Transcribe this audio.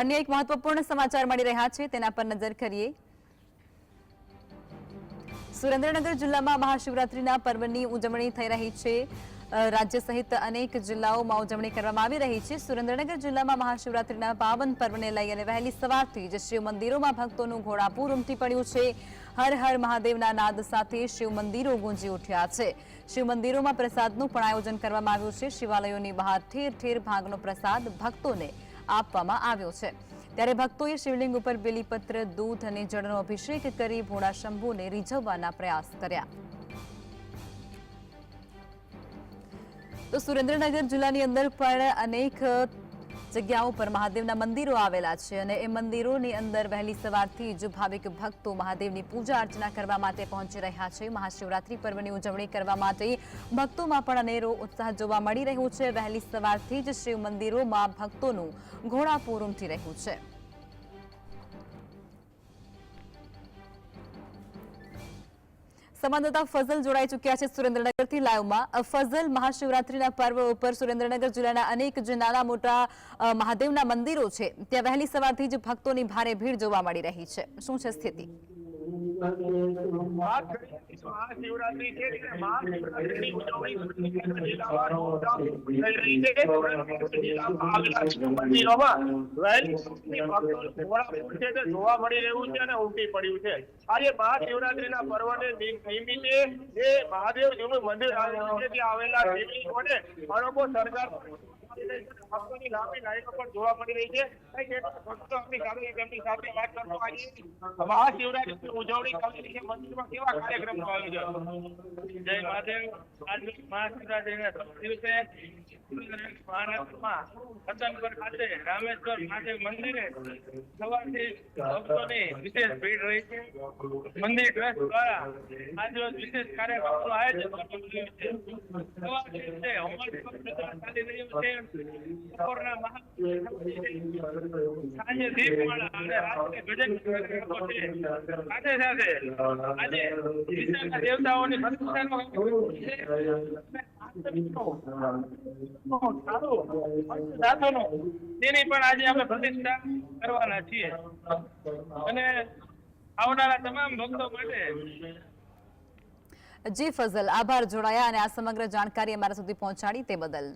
અન્ય એક મહત્વપૂર્ણ સમાચાર મળી રહ્યા છે, તેના પર નજર કરીએ. સુરેન્દ્રનગર જિલ્લામાં મહાશિવરાત્રિના પર્વની ઉજવણી થઈ રહી છે. રાજ્ય સહિત અનેક જિલ્લાઓમાં ઉજવણી કરવામાં આવી રહી છે. સુરેન્દ્રનગર જિલ્લામાં મહાશિવરાત્રિના પાવન પર્વને લઈ અને વહેલી સવારથી જ શિવ મંદિરોમાં ભક્તોનું ઘોડાપૂર ઉમટી પડ્યું છે. હર હર મહાદેવના નાદ સાથે શિવ મંદિરો ગુંજી ઉઠ્યા છે. શિવ મંદિરોમાં પ્રસાદનું પણ આયોજન કરવામાં આવ્યું છે. શિવાલયોની બહાર ઠેર ઠેર ભાગનો પ્રસાદ ભક્તોને આપવામાં આવ્યો છે. ત્યારે ભક્તોએ શિવલિંગ ઉપર બેલીપત્ર, દૂધ અને જળનો અભિષેક કરી ભોળા શંભુને રીઝવવાના પ્રયાસ કર્યા. તો સુરેન્દ્રનગર જિલ્લાની અંદર પણ અનેક જગ્યાઓ પર મહાદેવના મંદિરો આવેલા છે અને એ મંદિરોની અંદર વહેલી સવારથી જ ભાવિક ભક્તો મહાદેવની પૂજા અર્ચના કરવા માટે પહોંચી રહ્યા છે. મહાશિવરાત્રી પર્વની ઉજવણી કરવા માટે ભક્તોમાં પણ અનેરો ઉત્સાહ જોવા મળી રહ્યો છે. વહેલી સવારથી જ શિવ મંદિરોમાં ભક્તોનું ઘોડાપૂર ઉમટી રહ્યું છે. સંવાદદાતા ફઝલ જોડાઈ ચૂક્યા છે સુરેન્દ્રનગરથી લાઈવમાં. અ, ફઝલ મહાશિવરાત્રીના પર્વ ઉપર સુરેન્દ્રનગર જિલ્લાના અનેક જે નાના મોટા મહાદેવના મંદિરો છે. ત્યાં વહેલી સવારથી જ ભક્તોની ભારે ભીડ જોવા મળી રહી છે. શું છે સ્થિતિ? મહાશિવરાત્રી છે મહાશિવરાત્રીની ઉજવણી જોવા મળી રહ્યું છે અને ઉમટી પડ્યું છે. આજે મહાશિવરાત્રીના પર્વને નિ- નિમિત્તે જે મહાદેવજીનું મંદિર આવેલું છે. ત્યાં આવેલા અનોખો સરકાર ભક્તો આપણી કાર્યક્રમો રામેશ્વર મહાદેવ મંદિરે સવારથી ભક્તોની વિશેષ ભીડ રહી છે મંદિર ટ્રસ્ટ દ્વારા આજરોજ વિશેષ કાર્યક્રમનું આયોજન કરવામાં આવ્યું બપોરના પણ આજે આપણે પ્રતિષ્ઠા કરવાના છીએ અને આવનારા તમામ ભક્તો માટે જી ફઝલ, આભાર જોડાયા અને આ સમગ્ર જાણકારી અમારા સુધી પહોંચાડી તે બદલ.